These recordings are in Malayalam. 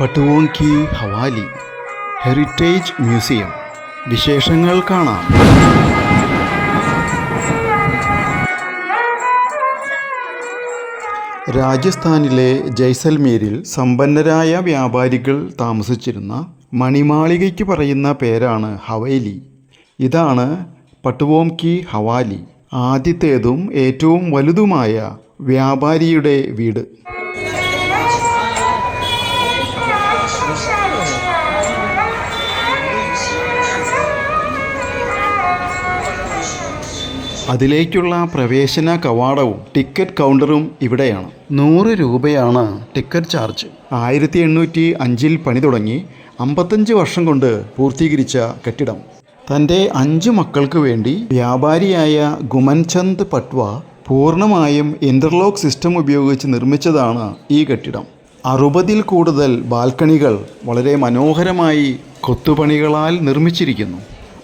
പട്ടുവോങ്കി ഹവാലി ഹെറിറ്റേജ് മ്യൂസിയം. വിശേഷങ്ങൾ കാണാം. രാജസ്ഥാനിലെ ജയ്സൽമീരിൽ സമ്പന്നരായ വ്യാപാരികൾ താമസിച്ചിരുന്ന മണിമാളികയ്ക്ക് പറയുന്ന പേരാണ് ഹവേലി. ഇതാണ് പട്ടുവോംകി ഹവാലി. ആദ്യത്തേതും ഏറ്റവും വലുതുമായ വ്യാപാരിയുടെ വീട്. അതിലേക്കുള്ള പ്രവേശന കവാടവും ടിക്കറ്റ് കൗണ്ടറും ഇവിടെയാണ്. നൂറ് രൂപയാണ് ടിക്കറ്റ് ചാർജ്. ആയിരത്തി എണ്ണൂറ്റി അഞ്ചിൽ പണി തുടങ്ങി അമ്പത്തഞ്ച് വർഷം കൊണ്ട് പൂർത്തീകരിച്ച കെട്ടിടം. തന്റെ അഞ്ച് മക്കൾക്ക് വേണ്ടി വ്യാപാരിയായ ഗുമൻചന്ദ് പട്വ പൂർണമായും ഇന്റർലോക്ക് സിസ്റ്റം ഉപയോഗിച്ച് നിർമ്മിച്ചതാണ് ഈ കെട്ടിടം. അറുപതിൽ കൂടുതൽ ബാൽക്കണികൾ വളരെ മനോഹരമായി കൊത്തുപണികളാൽ നിർമ്മിച്ചിരിക്കുന്നു.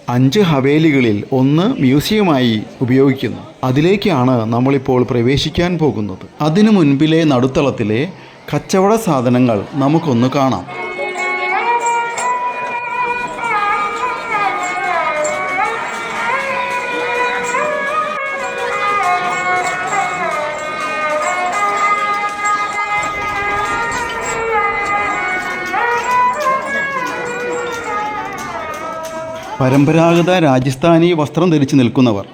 അഞ്ച് ഹവേലികളിൽ ഒന്ന് മ്യൂസിയമായി ഉപയോഗിക്കുന്നു. അതിലേക്കാണ് നമ്മളിപ്പോൾ പ്രവേശിക്കാൻ പോകുന്നത്. അതിനു മുൻപിലെ നടുത്തളത്തിലെ കച്ചവട സാധനങ്ങൾ നമുക്കൊന്ന് കാണാം. പരമ്പരാഗത രാജസ്ഥാനി വസ്ത്രം ധരിച്ചു നിൽക്കുന്നവർ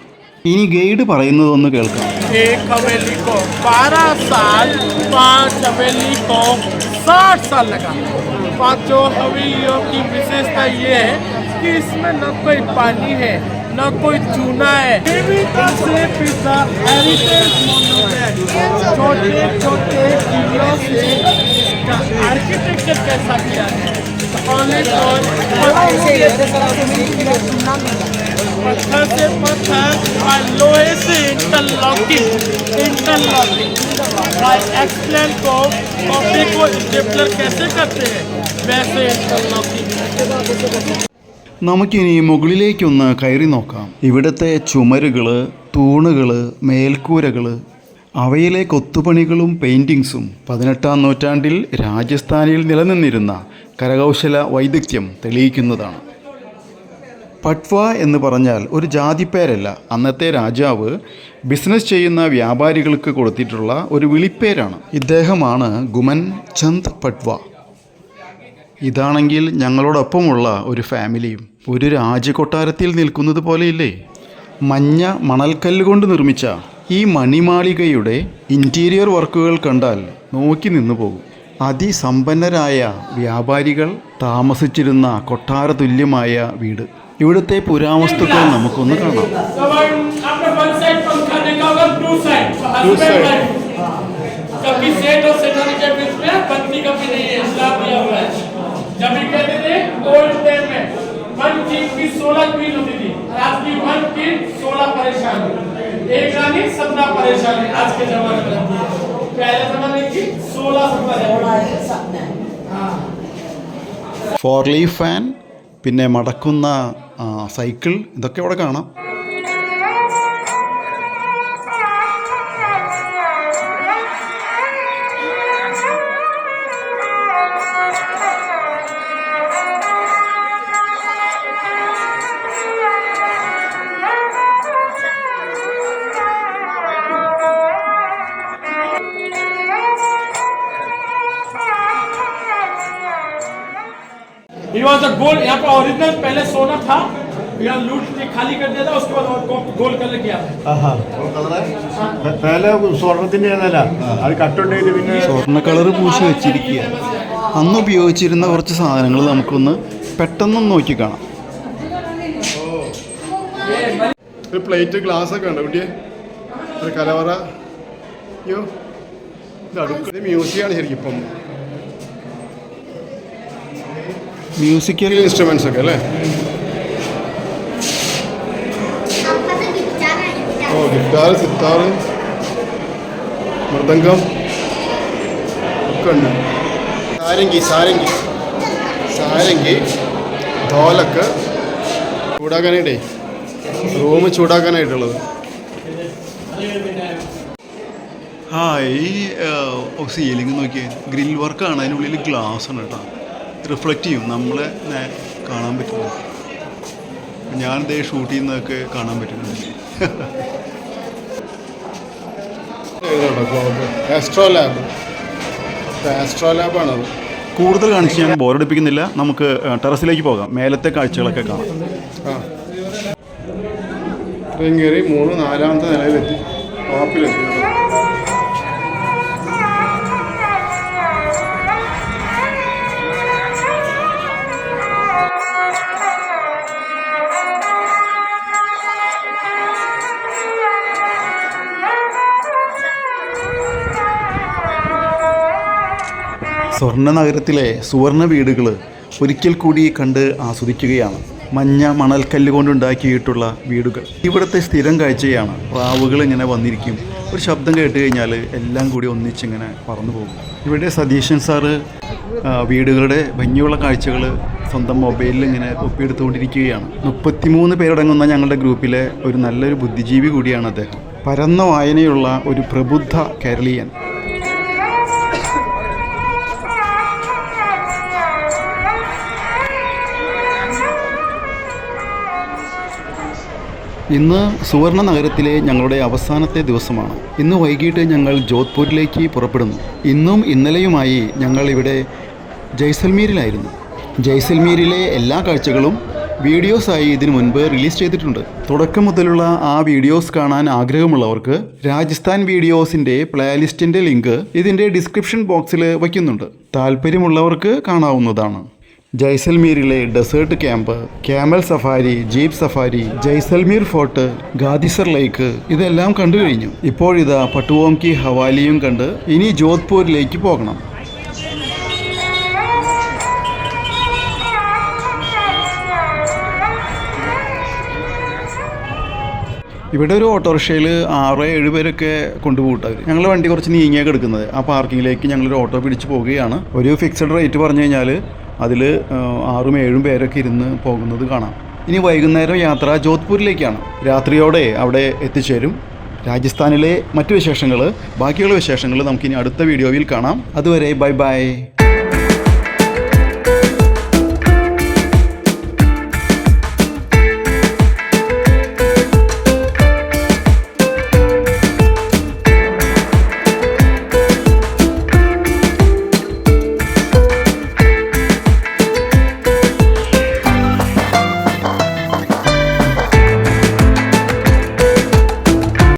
ഇനി ഗൈഡ് പറയുന്നതൊന്ന് കേൾക്കാം एक हवेली को 12 साल पांच हवेली को 60 साल लगा पांचों हवेलियों की विशेषता ये है कि इसमें न कोई पानी है न कोई चूना है इनसे पिता हेरिटेज मोन्यूमेंट छोटे छोटे किलों से इसका आर्किटेक्चर कैसा किया है ऑनलाइन और पत्थर से पत्थर और लोहे से इंटरलॉकिंग इंटरलॉकिंग और एक्सप्लेन को कॉपी को स्टेपलर कैसे करते हैं वैसे इंटरलॉकिंग നമുക്കിനി മുകളിലേക്കൊന്ന് കയറി നോക്കാം ഇവിടുത്തെ ചുമരുകൾ തൂണുകൾ മേൽക്കൂരകൾ അവയിലെ കൊത്തുപണികളും പെയിന്റിങ്സും പതിനെട്ടാം നൂറ്റാണ്ടിൽ രാജസ്ഥാനിൽ നിലനിന്നിരുന്ന കരകൗശല വൈദഗ്ധ്യം തെളിയിക്കുന്നതാണ്. പട്വ എന്ന് പറഞ്ഞാൽ ഒരു ജാതിപ്പേരല്ല. അന്നത്തെ രാജാവ് ബിസിനസ് ചെയ്യുന്ന വ്യാപാരികൾക്ക് കൊടുത്തിട്ടുള്ള ഒരു വിളിപ്പേരാണ്. ഇദ്ദേഹമാണ് ഗുമൻ ചന്ദ് പട്വ. ഇതാണെങ്കിൽ ഞങ്ങളോടൊപ്പമുള്ള ഒരു ഫാമിലിയും. ഒരു രാജകൊട്ടാരത്തിൽ നിൽക്കുന്നത് പോലെയില്ലേ? മഞ്ഞ മണൽക്കല്ല് കൊണ്ട് നിർമ്മിച്ച ഈ മണിമാളികയുടെ ഇൻറ്റീരിയർ വർക്കുകൾ കണ്ടാൽ നോക്കി നിന്നു പോകും അതിസമ്പന്നരായ വ്യാപാരികൾ താമസിച്ചിരുന്ന കൊട്ടാര തുല്യമായ വീട് ഇവിടുത്തെ പുരാവസ്തുക്കൾ നമുക്കൊന്ന് കാണാം आपने वन साइड पंखा देखा होगा टू साइड Two side. कभी सेट और सेठानी के बीच में बत्ती कभी नहीं है स्लैब दिया हुआ है जब भी कहते थे ओल्ड टाइम में वन किंग की सोलह क्वीन होती थी और आज की वन किंग सोलह परेशान एक रानी सत्रह परेशान है आज के जमाने में पहले जमाने की सोलह सत्रह हाँ ഫോർ ലീഫ് ഫാൻ പിന്നെ മടക്കുന്ന ആ, സൈക്കിൾ ഇതൊക്കെ ഇവിടെ കാണാം He was a gold यहाँ पर ओरिजिनल पहले सोना था यहाँ लूट के खाली कर दिया था उसके बाद और गोल्ड कलर किया था ആഹാ. പെ- പേല സ്വർണത്തിന്റെ ഏതല്ല അത് കട്ടുണ്ടെങ്കിൽ പിന്നെ സ്വർണ്ണ കളർ പൂശി വെച്ചിരിക്കുക അന്ന് ഉപയോഗിച്ചിരുന്ന കുറച്ച് സാധനങ്ങൾ നമുക്കൊന്ന് പെട്ടെന്ന് നോക്കി കാണാം ഒരു പ്ലേറ്റ് ഗ്ലാസ് ഒക്കെ ഉണ്ട് കുട്ടിയെ ഒരു കലവറ അയ്യോ ഇത് അടുക്കള മ്യൂസിയമാണ് ശരിക്കും ഇപ്പം മ്യൂസിക്കൽ ഇൻസ്ട്രുമെന്റ്സ് ഒക്കെ അല്ലേ? ഓ ഗിറ്റാർ സിത്താർ മൃദംഗം. ഒക്കെ ഉണ്ട്. സാരംഗി സാരംഗി. സാരംഗി ധോലക്ക് ചൂടാക്കാനായിട്ടേ റൂം ചൂടാക്കാനായിട്ടുള്ളത്. ആ ഈ സീലിംഗ് നോക്കിയേ. ഗ്രിൽ വർക്കാണ് അതിനുള്ളിൽ ഗ്ലാസ് ആണ് കേട്ടോ. റിഫ്ലക്റ്റ് ചെയ്യും. നമ്മളെ കാണാൻ പറ്റുന്നത് ഞാൻ ദേ ഷൂട്ട് ചെയ്യുന്നതൊക്കെ കാണാൻ പറ്റുന്നുണ്ട്. ആസ്ട്രോ ലാബ് ആസ്ട്രോ ലാബാണത് കൂടുതൽ കാണിച്ച് ഞാൻ ബോറടിപ്പിക്കുന്നില്ല നമുക്ക് ടെറസിലേക്ക് പോകാം. മേലത്തെ കാഴ്ചകളൊക്കെ കാണാം. ഇത്രയും കയറി മൂന്ന് നാലാമത്തെ നിലയിലെത്തി. ടോപ്പിലെത്തി സ്വർണ നഗരത്തിലെ സുവർണ വീടുകൾ ഒരിക്കൽ കൂടി കണ്ട് ആസ്വദിക്കുകയാണ്. മഞ്ഞ മണൽക്കല്ല് കൊണ്ടുണ്ടാക്കിയിട്ടുള്ള വീടുകൾ. ഇവിടുത്തെ സ്ഥിരം കാഴ്ചയാണ് പ്രാവുകൾ ഇങ്ങനെ വന്നിരിക്കും. ഒരു ശബ്ദം കേട്ട് കഴിഞ്ഞാൽ എല്ലാം കൂടി ഒന്നിച്ചിങ്ങനെ പറന്നു പോകും. ഇവിടെ സതീശൻ സാറ് വീടുകളുടെ ഭംഗിയുള്ള കാഴ്ചകൾ സ്വന്തം മൊബൈലിൽ ഇങ്ങനെ ഒപ്പിയെടുത്തുകൊണ്ടിരിക്കുകയാണ്. മുപ്പത്തിമൂന്ന് പേരടങ്ങുന്ന ഞങ്ങളുടെ ഗ്രൂപ്പിലെ ഒരു നല്ലൊരു ബുദ്ധിജീവി കൂടിയാണ് അദ്ദേഹം. പരന്ന വായനയുള്ള ഒരു പ്രബുദ്ധ കേരളീയൻ. ഇന്ന് സുവർണ നഗരത്തിലെ ഞങ്ങളുടെ അവസാനത്തെ ദിവസമാണ്. ഇന്ന് വൈകിട്ട് ഞങ്ങൾ ജോധ്പൂരിലേക്ക് പുറപ്പെടുന്നു. ഇന്നും ഇന്നലെയുമായി ഞങ്ങൾ ഇവിടെ ജയ്സൽമീരിലായിരുന്നു. ജയ്സൽമീരിലെ എല്ലാ കാഴ്ചകളും വീഡിയോസായി ഇതിനു മുൻപ് റിലീസ് ചെയ്തിട്ടുണ്ട്. തുടക്കം മുതലുള്ള ആ വീഡിയോസ് കാണാൻ ആഗ്രഹമുള്ളവർക്ക് രാജസ്ഥാൻ വീഡിയോസിന്റെ പ്ലേലിസ്റ്റിന്റെ ലിങ്ക് ഇതിന്റെ ഡിസ്ക്രിപ്ഷൻ ബോക്സിൽ വയ്ക്കുന്നുണ്ട്. താല്പര്യമുള്ളവർക്ക് കാണാവുന്നതാണ്. ജയ്സൽമീരിലെ desert camp camel safari jeep safari Jaisalmer fort Gadisar lake ഇതെല്ലാം കണ്ടു കഴിഞ്ഞു. ഇപ്പോഴിതാ പട്ടുവോംകി ഹവാലിയും കണ്ട് ഇനി ജോധ്പൂരിലേക്ക് പോകണം. ഇവിടെ ഒരു ഓട്ടോറിക്ഷയിൽ ആറ് ഏഴ് പേരൊക്കെ ഞങ്ങൾ ഞങ്ങളുടെ വണ്ടി കുറച്ച് നീങ്ങിയൊക്കെ എടുക്കുന്നത്. ആ പാർക്കിങ്ങിലേക്ക് ഞങ്ങളൊരു ഓട്ടോ പിടിച്ച് പോവുകയാണ്. ഒരു ഫിക്സഡ് റേറ്റ് പറഞ്ഞു കഴിഞ്ഞാൽ അതിൽ ആറും ഏഴും പേരൊക്കെ ഇരുന്ന് പോകുന്നത് കാണാം. ഇനി വൈകുന്നേരം യാത്ര ജോധ്പൂരിലേക്കാണ്. രാത്രിയോടെ അവിടെ എത്തിച്ചേരും. രാജസ്ഥാനിലെ മറ്റു വിശേഷങ്ങൾ ബാക്കിയുള്ള വിശേഷങ്ങൾ നമുക്കിനി അടുത്ത വീഡിയോയിൽ കാണാം. അതുവരെ ബൈ ബൈ.